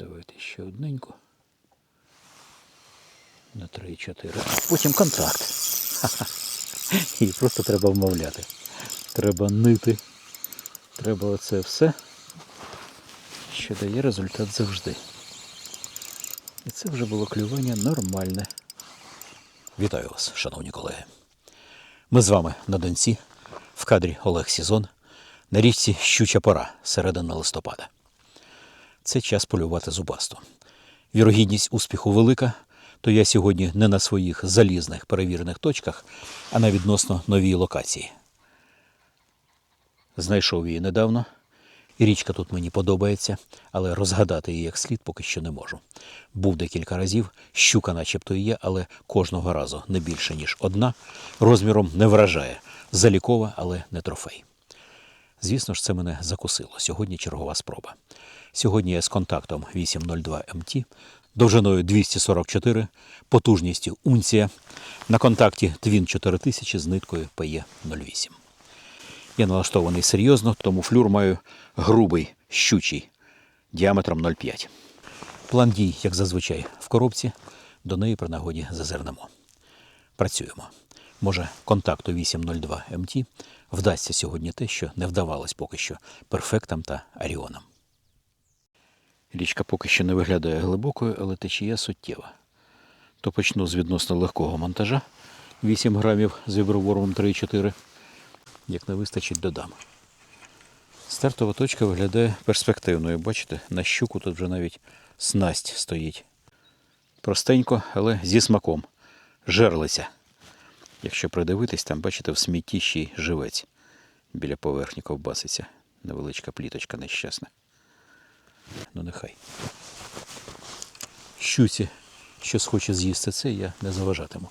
Давайте ще одненьку. На 3-4. Потім контакт. Ха-ха. Її просто треба вмовляти. Треба нити. Треба оце все, що дає результат завжди. І це вже було клювання нормальне. Вітаю вас, шановні колеги. Ми з вами на Донці, в кадрі Олег Сізон, на річці Щуча Пора, середина листопада. Це час полювати зубасту. Вірогідність успіху велика, то я сьогодні не на своїх залізних перевірених точках, а на відносно новій локації. Знайшов її недавно. І річка тут мені подобається, але розгадати її як слід поки що не можу. Був декілька разів, щука начебто є, але кожного разу не більше, ніж одна. Розміром не вражає. Залікова, але не трофей. Звісно ж, це мене закусило. Сьогодні чергова спроба. Сьогодні я з контактом 802 МТ, довжиною 244, потужністю унція. На контакті Twin 4000 з ниткою PE 08. Я налаштований серйозно, тому флюр маю грубий, щучий, діаметром 0,5. План дій, як зазвичай, в коробці, до неї при нагоді зазирнемо. Працюємо. Може, контакту 802 МТ вдасться сьогодні те, що не вдавалось поки що перфектам та аріонам. Річка поки що не виглядає глибокою, але течія суттєва. То почну з відносно легкого монтажа 8 грамів з вібровором 3,4 як не вистачить, додам. Стартова точка виглядає перспективною. Бачите, на щуку тут вже навіть снасть стоїть. Простенько, але зі смаком. Жерлиця. Якщо придивитись, там, бачите, в смітті ще й живець. Біля поверхні ковбаситься. Невеличка пліточка нещасна. Ну нехай. Щуці, що схоче з'їсти це, я не заважатиму.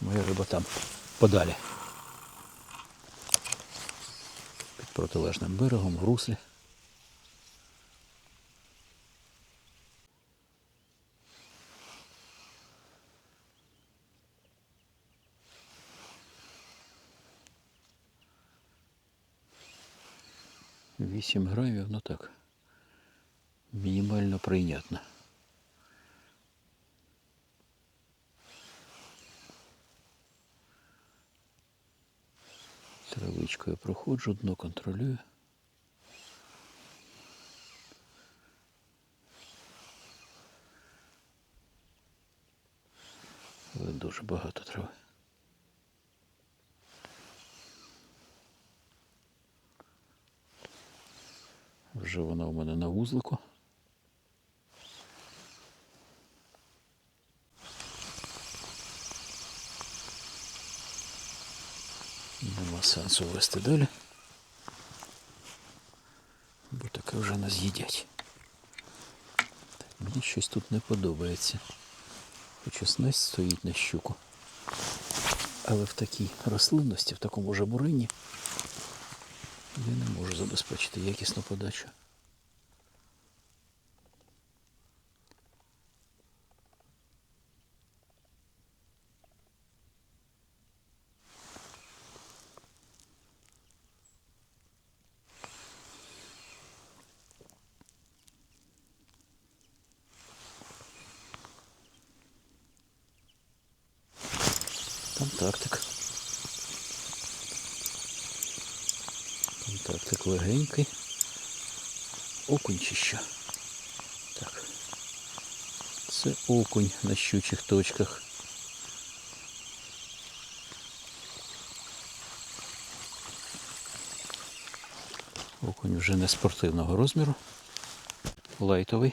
Моя риба там подалі. під протилежним берегом в руслі. Вісім грамів, ну так. Мінімально прийнятно. Травичкою проходжу, дно контролюю. Дуже багато трави. Вже вона у мене на вузлику. Нема сенсу вести далі. Бо таке вже нас їдять. Так, мені щось тут не подобається. Хоча снасть стоїть на щуку. Але в такій рослинності, в такому жабурині я не можу забезпечити якісну подачу. Контактик. Контактик легенький. Окунь чи що? Так. Це окунь на щучих точках. Окунь вже не спортивного розміру. Лайтовий.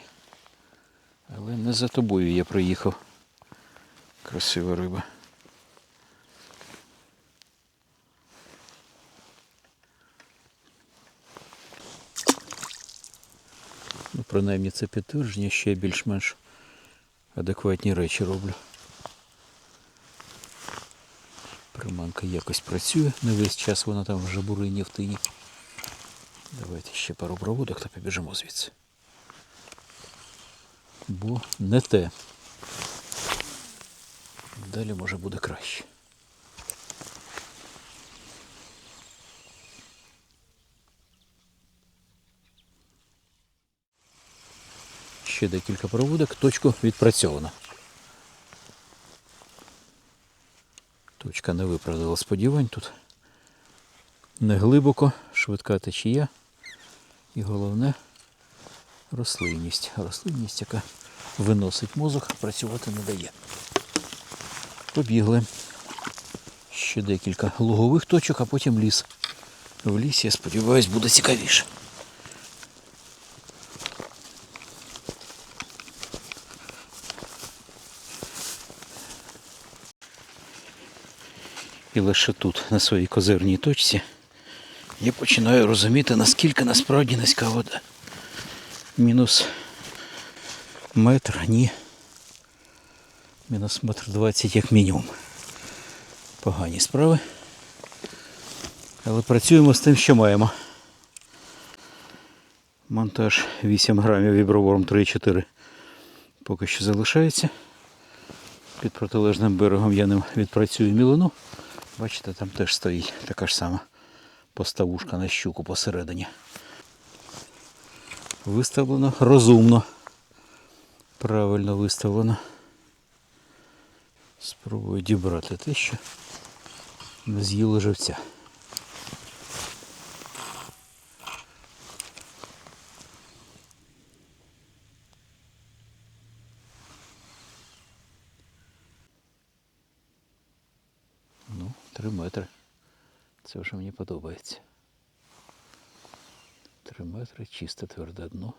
Але не за тобою я приїхав. Красива риба. Ну, принаймні це підтвердження, я більш-менш адекватні речі роблю. Приманка якось працює, не весь час вона там в жабурині в тині. Давайте ще пару проводок та побіжимо звідси. Бо не те. Далі може буде краще. Ще декілька проводок. Точку відпрацьовано. Точка не виправдала сподівань тут. Не глибоко, швидка течія. І головне рослинність. Рослинність, яка виносить мозок, працювати не дає. Побігли. Ще декілька лугових точок, а потім ліс. В лісі, я сподіваюся, буде цікавіше. І лише тут, на своїй козирній точці, я починаю розуміти, наскільки насправді низька вода. Мінус метр, ні. Мінус метр двадцять як мінімум. Погані справи. Але працюємо з тим, що маємо. Монтаж 8 грамів вібровором 3,4 поки що залишається. Під протилежним берегом я ним відпрацюю мілину. Бачите, там теж стоїть така ж сама поставушка на щуку посередині. Виставлено розумно. Правильно виставлено. Спробую дібрати те, що не з'їло живця. Ну, три метри. Це вже мені подобається. Три метри, чисте тверде дно.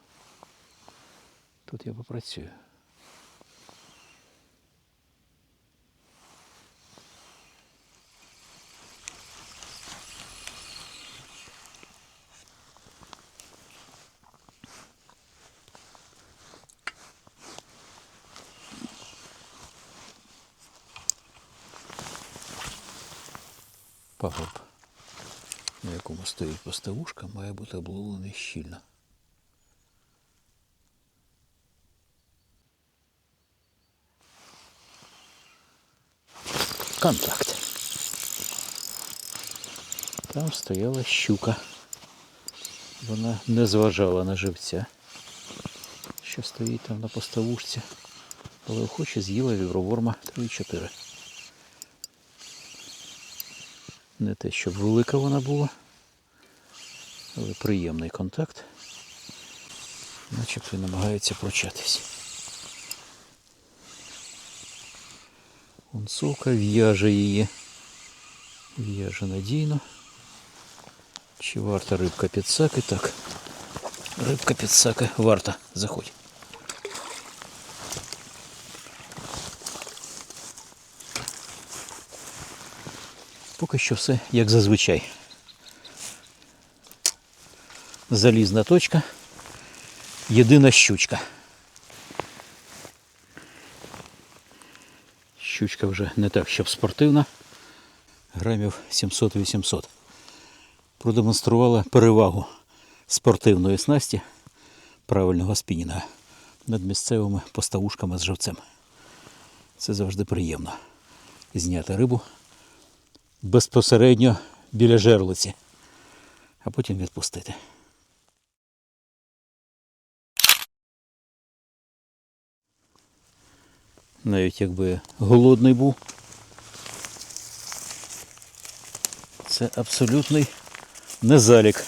Тут я попрацюю. Пагорб, на якому стоїть поставушка, має бути обловлений щільно. Контакт. Там стояла щука. Вона не зважала на живця, що стоїть там на поставушці, але охоче з'їла вівроворма 3-4. Не те, щоб велика вона була, але приємний контакт. Начебто намагається прочатись. Онцовка в'яже її. В'яже надійно. Чи варта рибка підсаки? Так. Рибка підсаки варта. Заходь. Поки що все як зазвичай. Залізна точка. Єдина щучка. Щучка вже не так, щоб спортивна. Грамів 700-800. Продемонструвала перевагу спортивної снасті правильного спінінга над місцевими поставушками з живцем. Це завжди приємно. Зняти рибу безпосередньо біля жерлиці, а потім відпустити. Навіть якби голодний був, це абсолютний незалік.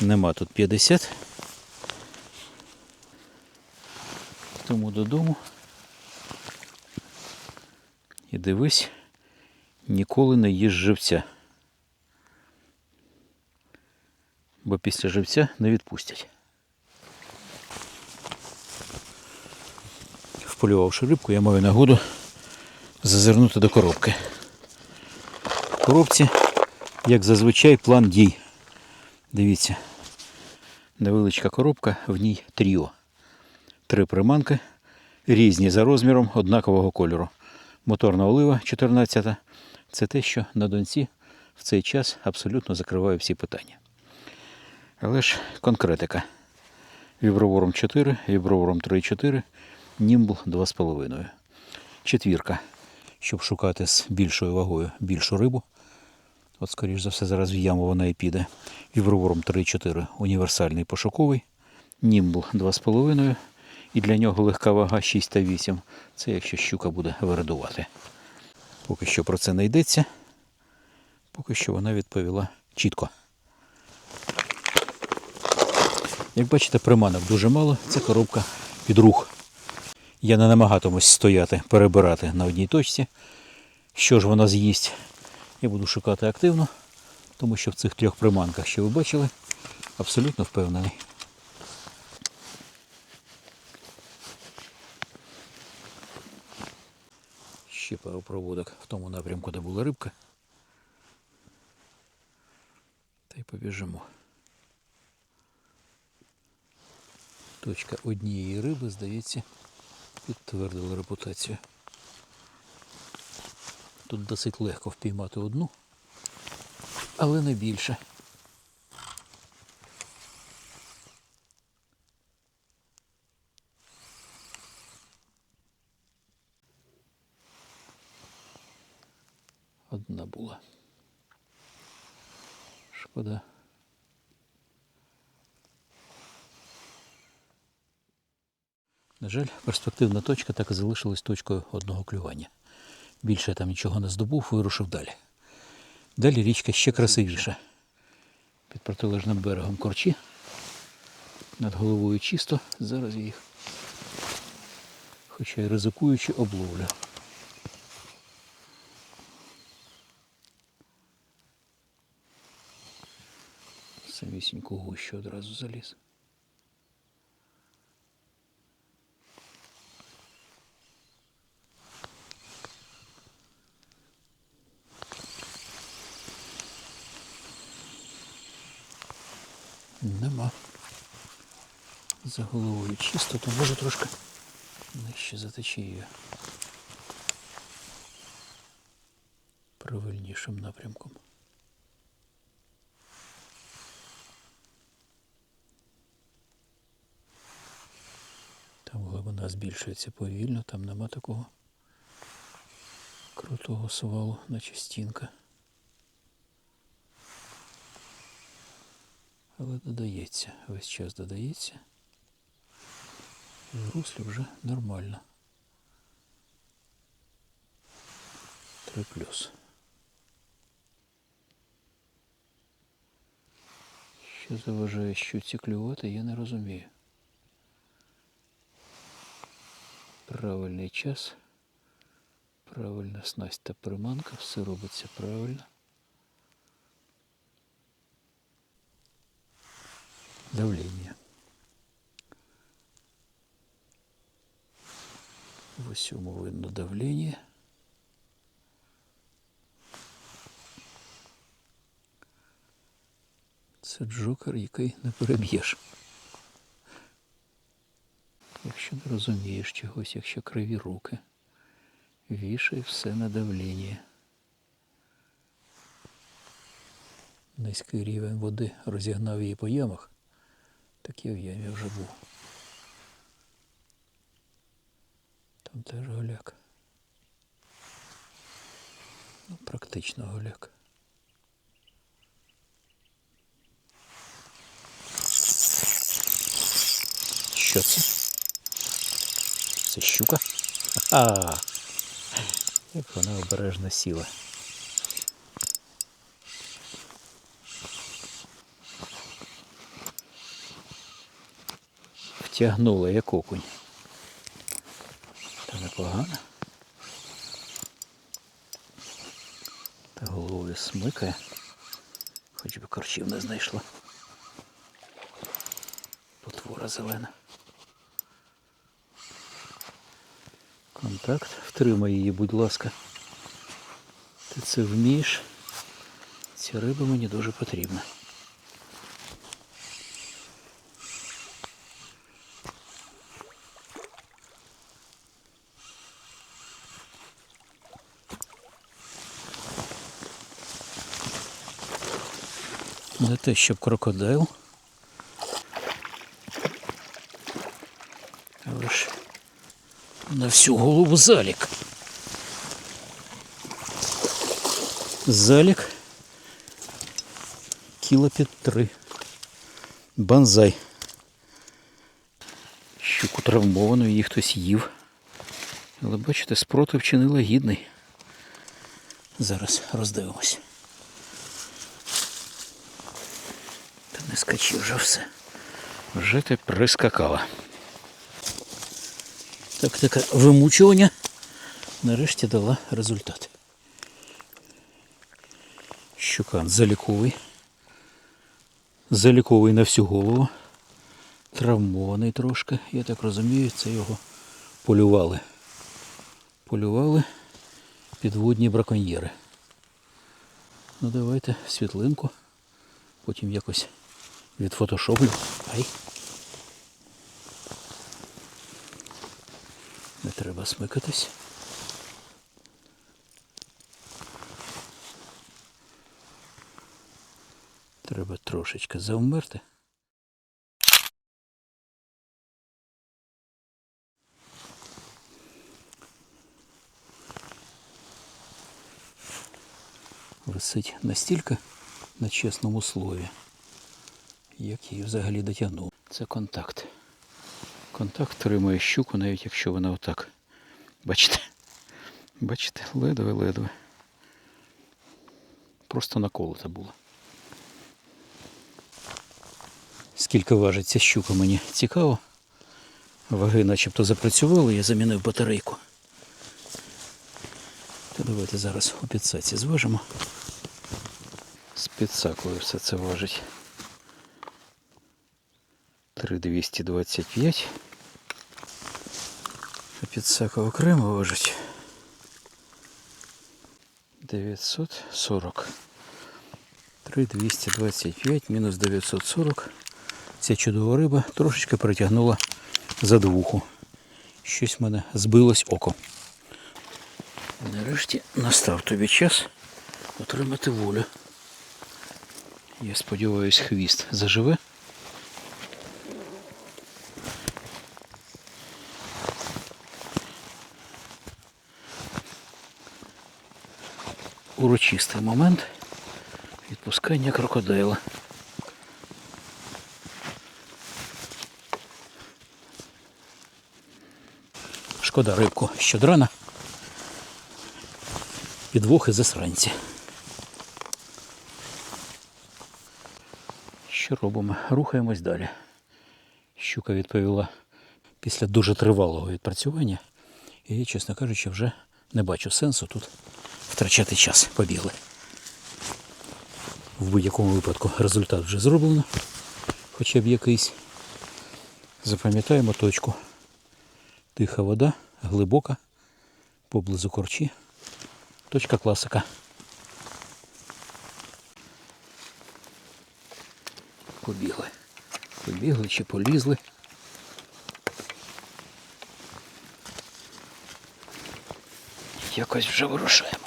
Нема тут 50. Тому додому. І дивись, ніколи не їж живця. Бо після живця не відпустять. Вполювавши рибку, я маю нагоду зазирнути до коробки. В коробці, як зазвичай, план дій. Дивіться, невеличка коробка, в ній тріо. Три приманки, різні за розміром, однакового кольору. Моторна олива 14. Це те, що на донці в цей час абсолютно закриває всі питання. Але ж конкретика. Вібровором 4, вібровором 3,4, німбл 2,5. Четвірка, щоб шукати з більшою вагою більшу рибу. От, скоріш за все, зараз в яму вона і піде. Вібровором 3,4 універсальний пошуковий. Німбл 2,5 і для нього легка вага 6 та 8. Це якщо щука буде вирадувати. Поки що про це не йдеться. Поки що вона відповіла чітко. Як бачите, приманок дуже мало, це коробка під рух. Я не намагатимусь стояти, перебирати на одній точці. Що ж вона з'їсть, я буду шукати активно, тому що в цих трьох приманках, що ви бачили, абсолютно впевнений. Ще пару проводок в тому напрямку, де була рибка. Та й побіжимо. Точка однієї риби, здається, підтвердила репутацію. Тут досить легко впіймати одну, але не більше. Одна була. Шкода. На жаль, перспективна точка так і залишилась точкою одного клювання. Більше я там нічого не здобув, вирушив далі. Далі річка ще красивіша. Під протилежним берегом корчі. Над головою чисто. Зараз я їх, хоча й ризикуючи, обловлю. Самісіньку гущу одразу заліз. Нема. За головою чисто, то може трошки нижче за течією. Правильнішим напрямком. Там глибина збільшується повільно, там нема такого крутого свалу, наче стінка. Але додається, весь час додається. В руслі вже нормально. Три плюс. Що заважає щуці клювати, я не розумію. Правильний час, правильна снасть та приманка, все робиться правильно. давление. В усьому видно давление. Це джокер, який не переб'єш. Якщо не розумієш чогось, якщо криві руки, вішай все на давлення. Низький рівень води розігнав її по ямах. Так я в ямі вже був. Там теж голяк. Ну, практично голяк. Що це? Це щука? А, як вона обережно сіла. Втягнула як окунь. Непогано. Та головою смикає. Хоч би корчів не знайшла. Потвора зелена. Контакт. Втримай її, будь ласка. Ти це вмієш. Ця риба мені дуже потрібна. Не те, щоб крокодил. Але ж на всю голову залік. Залік кіло під три. Банзай. щуку травмовану, її хтось їв. Але бачите, спротив чинила гідний. Зараз роздивимось. Та вже все. Вже ти прискакала. Так, таке вимучування нарешті дала результат. Щукан заліковий. Заліковий на всю голову. Травмований трошки, я так розумію, це його полювали. Полювали підводні браконьєри. Ну давайте світлинку. Потім якось відфотошоплю. Ай. Не треба смикатись. Треба трошечки завмерти. Висить настільки на чесному слові, як її взагалі дотягнув. Це контакт. Контакт тримає щуку, навіть якщо вона отак. Бачите? Бачите, ледве-ледве. Просто наколота була. Скільки важить ця щука, мені цікаво. Ваги начебто запрацювали, я замінив батарейку. Та давайте зараз у підсаці зважимо. З підсакою все це важить. 3225. А підсака окремо важить. 940. 3225 мінус 940. Ця чудова риба трошечки перетягнула за двуху. Щось в мене збилось око. Нарешті настав тобі час отримати волю. Я сподіваюсь, хвіст заживе. Урочистий момент відпускання крокодила. Шкода рибку щодрана. Підвохи засранці. Що робимо? Рухаємось далі. Щука відповіла після дуже тривалого відпрацювання. І чесно кажучи, вже не бачу сенсу тут втрачати час. Побігли. В будь-якому випадку результат вже зроблено, хоча б якийсь. Запам'ятаємо точку. Тиха вода, глибока, поблизу корчі. Точка класика. Побігли. Побігли чи полізли. Якось вже вирушаємо.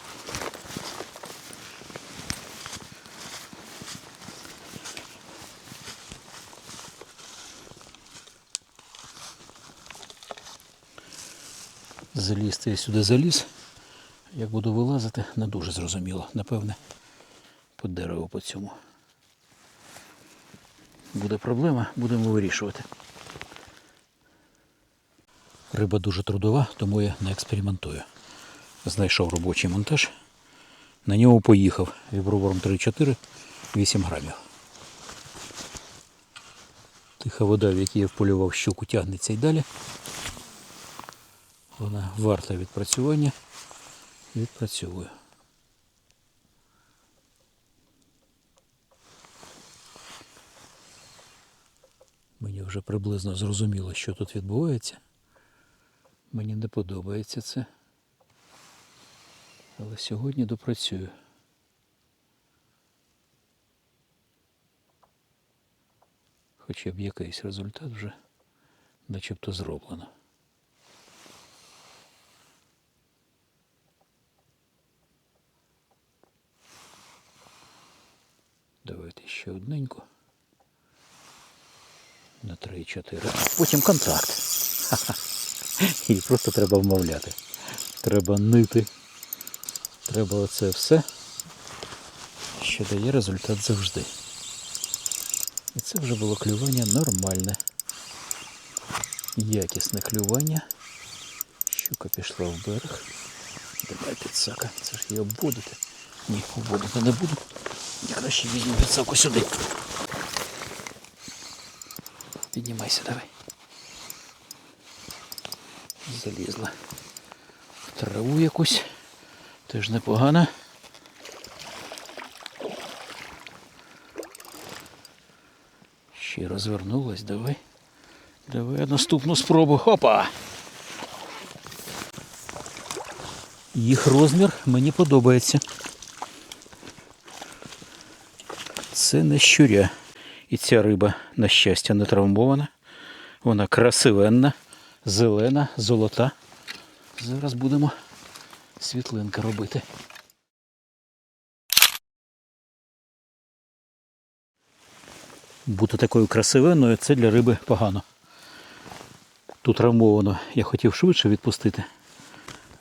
Я сюди заліз. Як буду вилазити, не дуже зрозуміло. Напевне, по дереву по цьому. Буде проблема, будемо вирішувати. Риба дуже трудова, тому я не експериментую. Знайшов робочий монтаж. На ньому поїхав вібровором 3-4, 8 грамів. Тиха вода, в якій я вполював щуку, тягнеться й далі. Вона варта відпрацювання. Відпрацьовую. Мені вже приблизно зрозуміло, що тут відбувається. Мені не подобається це. Але сьогодні допрацюю. Хоча б якийсь результат вже начебто зроблено. Давайте ще одненьку. На 3-4. Потім контакт. Ха-ха. Її просто треба вмовляти. Треба нити. Треба оце все, що дає результат завжди. І це вже було клювання нормальне. Якісне клювання. Щука пішла в берег. Давай підсака. Це ж її обводити. Ні, обводити не буду. Я краще візьму підсаку сюди. Піднімайся, давай. Залізла в траву якусь. Теж непогано. Ще розвернулась, давай. Давай наступну спробу. Хопа! Їх розмір мені подобається. Це не щуря. І ця риба, на щастя, не травмована. Вона красивенна, зелена, золота. Зараз будемо світлинки робити. Бути такою красивенною це для риби погано. Тут травмовано я хотів швидше відпустити,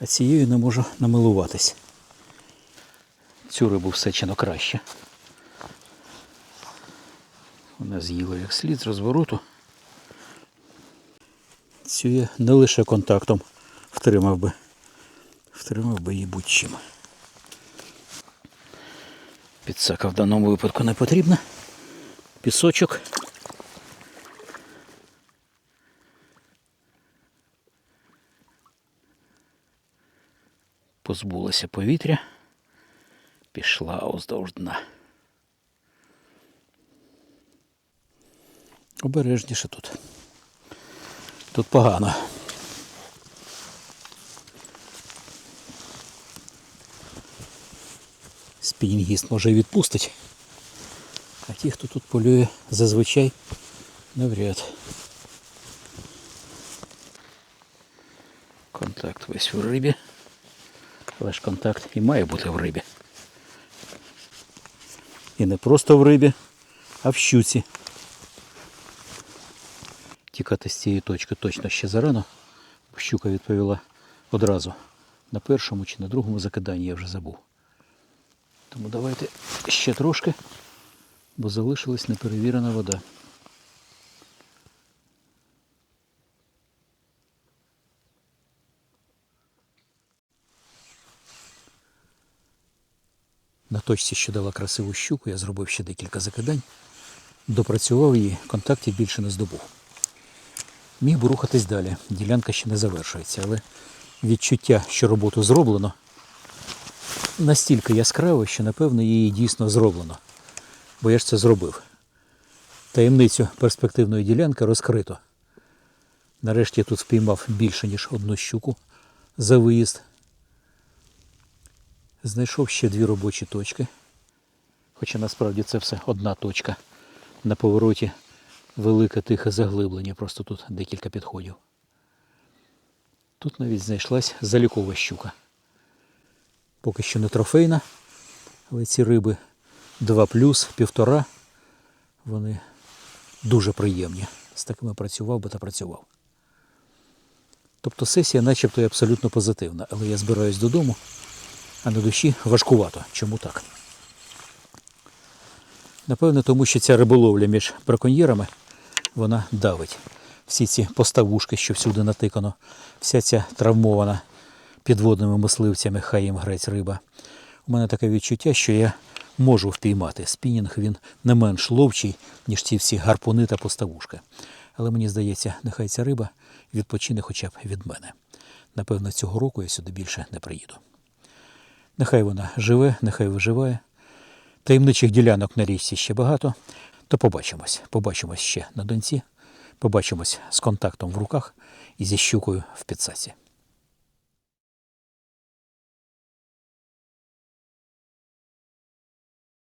а цією не можу намилуватись. Цю рибу всечено краще. Вона з'їла як слід з розвороту. Цю я не лише контактом втримав би. Втримав би її будь-чим. Підсака в даному випадку не потрібна. Пісочок. Позбулася повітря. Пішла уздовж дна. Обережніше тут. Тут погано. Спінінгіст може і відпустить. А ті, хто тут полює зазвичай, навряд. Контакт весь в рибі. Але ж контакт і має бути в рибі. І не просто в рибі, а в щуці. Тікати з цієї точки точно ще зарано, щука відповіла одразу. На першому чи на другому закиданні я вже забув. Тому давайте ще трошки, бо залишилась неперевірена вода. На точці, що дала красиву щуку, я зробив ще декілька закидань, допрацював її, контактів більше не здобув. Міг би рухатись далі, ділянка ще не завершується, але відчуття, що роботу зроблено, настільки яскраве, що напевно її дійсно зроблено. Бо я ж це зробив. Таємницю перспективної ділянки розкрито. Нарешті я тут впіймав більше, ніж одну щуку за виїзд. Знайшов ще дві робочі точки. Хоча насправді це все одна точка. На повороті велике тихе заглиблення, просто тут декілька підходів. Тут навіть знайшлась залікова щука. Поки що не трофейна, але ці риби 2 плюс, півтора, вони дуже приємні. З такими працював би та працював. Тобто сесія начебто абсолютно позитивна, але я збираюсь додому, а на душі важкувато. Чому так? Напевно, тому що ця риболовля між браконьєрами, вона давить. Всі ці поставушки, що всюди натикано, вся ця травмована підводними мисливцями, хай їм грець риба. У мене таке відчуття, що я можу впіймати. Спінінг він не менш ловчий, ніж ці всі гарпуни та поставушки. Але мені здається, нехай ця риба відпочине хоча б від мене. Напевно, цього року я сюди більше не приїду. Нехай вона живе, нехай виживає. Таємничих ділянок на річці ще багато. То побачимось. Побачимось ще на донці. Побачимось з контактом в руках і зі щукою в підсаці.